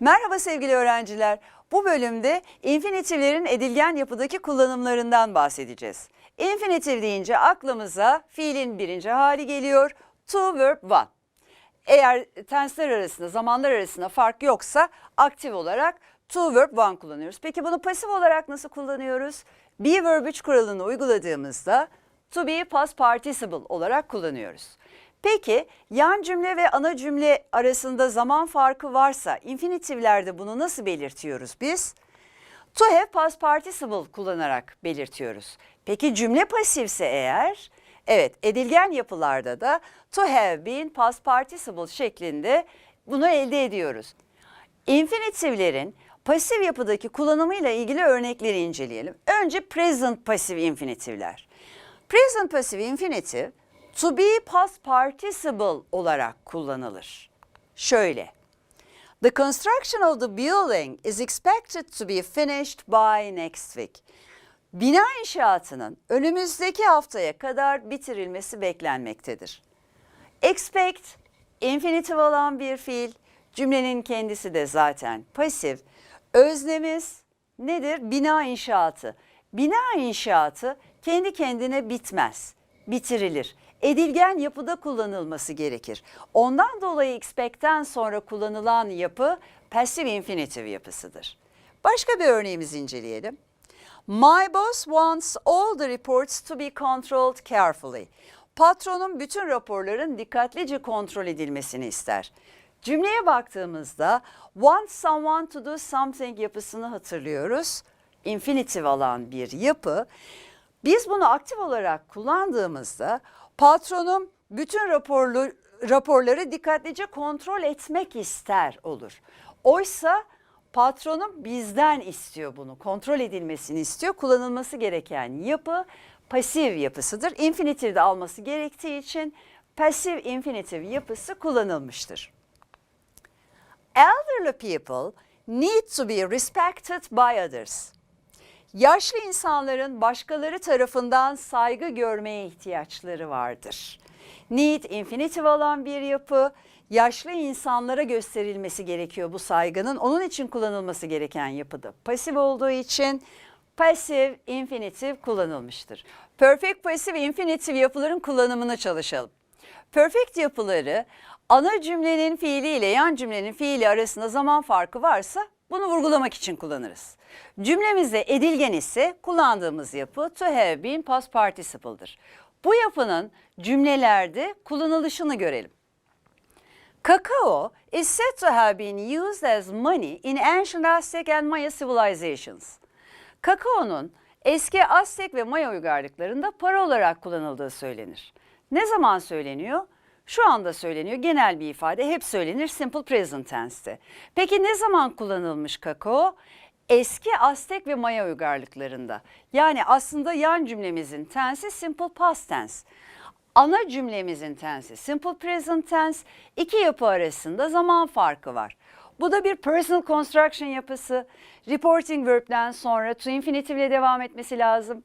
Merhaba sevgili öğrenciler. Bu bölümde infinitiflerin edilgen yapıdaki kullanımlarından bahsedeceğiz. Infinitif deyince aklımıza fiilin birinci hali geliyor. To verb one. Eğer tensler arasında, zamanlar arasında fark yoksa aktif olarak to verb one kullanıyoruz. Peki bunu pasif olarak nasıl kullanıyoruz? Be verb 3 kuralını uyguladığımızda to be past participle olarak kullanıyoruz. Peki yan cümle ve ana cümle arasında zaman farkı varsa infinitiflerde bunu nasıl belirtiyoruz biz? To have past participle kullanarak belirtiyoruz. Peki cümle pasifse eğer, evet edilgen yapılarda da to have been past participle şeklinde bunu elde ediyoruz. Infinitiflerin pasif yapıdaki kullanımıyla ilgili örnekleri inceleyelim. Önce present pasif infinitifler. Present passive infinitive to be past participle olarak kullanılır. Şöyle. The construction of the building is expected to be finished by next week. Bina inşaatının önümüzdeki haftaya kadar bitirilmesi beklenmektedir. Expect, infinitive olan bir fiil. Cümlenin kendisi de zaten pasif. Öznemiz nedir? Bina inşaatı. Bina inşaatı kendi kendine bitmez, bitirilir. Edilgen yapıda kullanılması gerekir. Ondan dolayı expect'ten sonra kullanılan yapı passive infinitive yapısıdır. Başka bir örneğimizi inceleyelim. My boss wants all the reports to be controlled carefully. Patronum bütün raporların dikkatlice kontrol edilmesini ister. Cümleye baktığımızda want someone to do something yapısını hatırlıyoruz. Infinitive alan bir yapı. Biz bunu aktif olarak kullandığımızda patronum bütün raporlu, raporları dikkatlice kontrol etmek ister olur. Oysa patronum bizden istiyor bunu, kontrol edilmesini istiyor. Kullanılması gereken yapı pasif yapısıdır. Infinitive alması gerektiği için pasif infinitive yapısı kullanılmıştır. Elderly people need to be respected by others. Yaşlı insanların başkaları tarafından saygı görmeye ihtiyaçları vardır. Need infinitive olan bir yapı, yaşlı insanlara gösterilmesi gerekiyor bu saygının. Onun için kullanılması gereken yapıda. Pasif olduğu için pasif infinitive kullanılmıştır. Perfect pasif infinitive yapıların kullanımına çalışalım. Perfect yapıları ana cümlenin fiili ile yan cümlenin fiili arasında zaman farkı varsa bunu vurgulamak için kullanırız. Cümlemizde edilgen ise kullandığımız yapı to have been past participle'dır. Bu yapının cümlelerde kullanılışını görelim. Cacao is said to have been used as money in ancient Aztec and Maya civilizations. Kakaonun eski Aztek ve Maya uygarlıklarında para olarak kullanıldığı söylenir. Ne zaman söyleniyor? Şu anda söyleniyor. Genel bir ifade. Hep söylenir simple present tense'te. Peki ne zaman kullanılmış kakao? Eski Aztek ve Maya uygarlıklarında. Yani aslında yan cümlemizin tensi simple past tense. Ana cümlemizin tensi simple present tense. İki yapı arasında zaman farkı var. Bu da bir personal construction yapısı. Reporting verb'den sonra to infinitive ile devam etmesi lazım.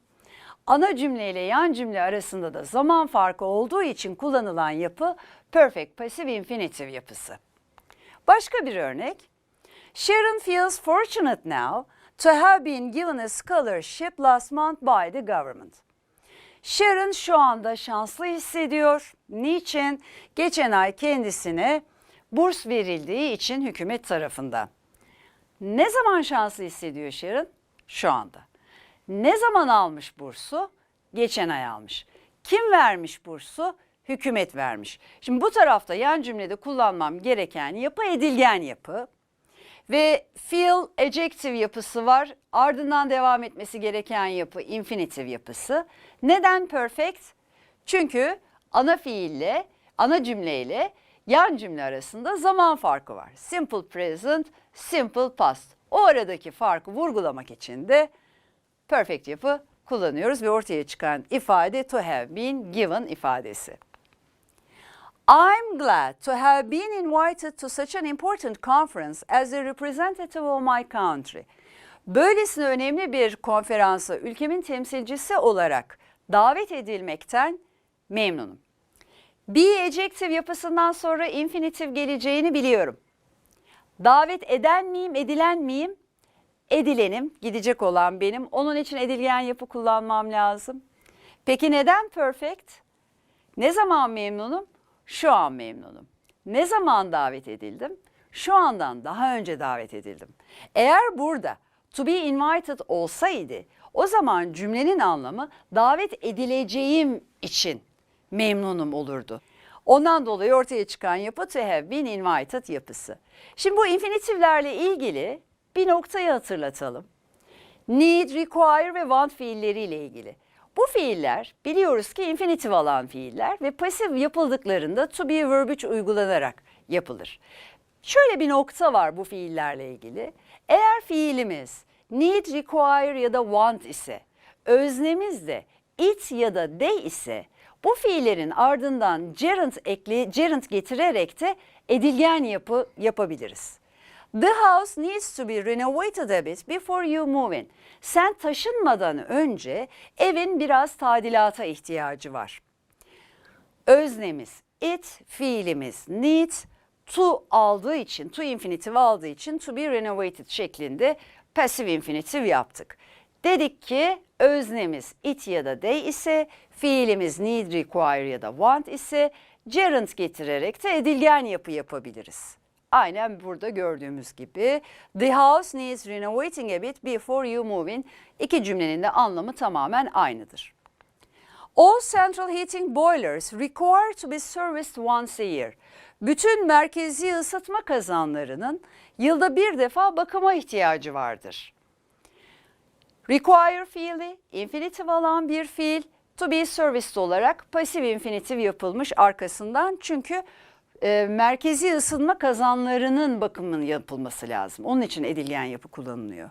Ana cümle ile yan cümle arasında da zaman farkı olduğu için kullanılan yapı perfect passive infinitive yapısı. Başka bir örnek. Sharon feels fortunate now to have been given a scholarship last month by the government. Sharon şu anda şanslı hissediyor. Niçin? Geçen ay kendisine burs verildiği için hükümet tarafından. Ne zaman şanslı hissediyor Sharon? Şu anda. Ne zaman almış bursu? Geçen ay almış. Kim vermiş bursu? Hükümet vermiş. Şimdi bu tarafta yan cümlede kullanmam gereken yapı edilgen yapı. Ve feel adjective yapısı var. Ardından devam etmesi gereken yapı infinitive yapısı. Neden perfect? Çünkü ana fiille, ana cümleyle yan cümle arasında zaman farkı var. Simple present, simple past. O aradaki farkı vurgulamak için de perfect yapı kullanıyoruz ve ortaya çıkan ifade to have been given ifadesi. I'm glad to have been invited to such an important conference as a representative of my country. Böylesine önemli bir konferansa ülkemin temsilcisi olarak davet edilmekten memnunum. Be adjective yapısından sonra infinitive geleceğini biliyorum. Davet eden miyim, edilen miyim? Edilenim, gidecek olan benim. Onun için edilgen yapı kullanmam lazım. Peki neden perfect? Ne zaman memnunum? Şu an memnunum. Ne zaman davet edildim? Şu andan daha önce davet edildim. Eğer burada to be invited olsaydı o zaman cümlenin anlamı davet edileceğim için memnunum olurdu. Ondan dolayı ortaya çıkan yapı to have been invited yapısı. Şimdi bu infinitiflerle ilgili bir noktayı hatırlatalım. Need, require ve want fiilleriyle ilgili. Bu fiiller biliyoruz ki infinitif alan fiiller ve pasif yapıldıklarında to be verb 3 uygulanarak yapılır. Şöyle bir nokta var bu fiillerle ilgili. Eğer fiilimiz need, require ya da want ise, öznemiz de it ya da they ise bu fiillerin ardından gerund ekli gerund getirerek de edilgen yapı yapabiliriz. The house needs to be renovated a bit before you move in. Sen taşınmadan önce evin biraz tadilata ihtiyacı var. Öznemiz it, fiilimiz need, to aldığı için, to infinitive aldığı için to be renovated şeklinde passive infinitive yaptık. Dedik ki öznemiz it ya da they ise, fiilimiz need, require ya da want ise gerund getirerek de edilgen yapı yapabiliriz. Aynen burada gördüğümüz gibi the house needs renovating a bit before you move in. İki cümlenin de anlamı tamamen aynıdır. All central heating boilers require to be serviced once a year. Bütün merkezi ısıtma kazanlarının yılda bir defa bakıma ihtiyacı vardır. Require fiili, infinitif alan bir fiil, to be serviced olarak pasif infinitif yapılmış arkasından çünkü e, merkezi ısınma kazanlarının bakımının yapılması lazım. Onun için edilgen yapı kullanılıyor.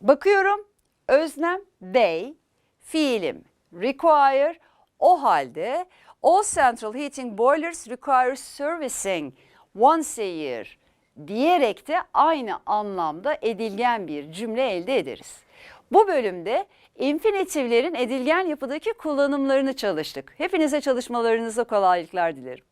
Bakıyorum öznem they, fiilim require o halde all central heating boilers require servicing once a year diyerek de aynı anlamda edilgen bir cümle elde ederiz. Bu bölümde infinitiflerin edilgen yapıdaki kullanımlarını çalıştık. Hepinize çalışmalarınıza kolaylıklar dilerim.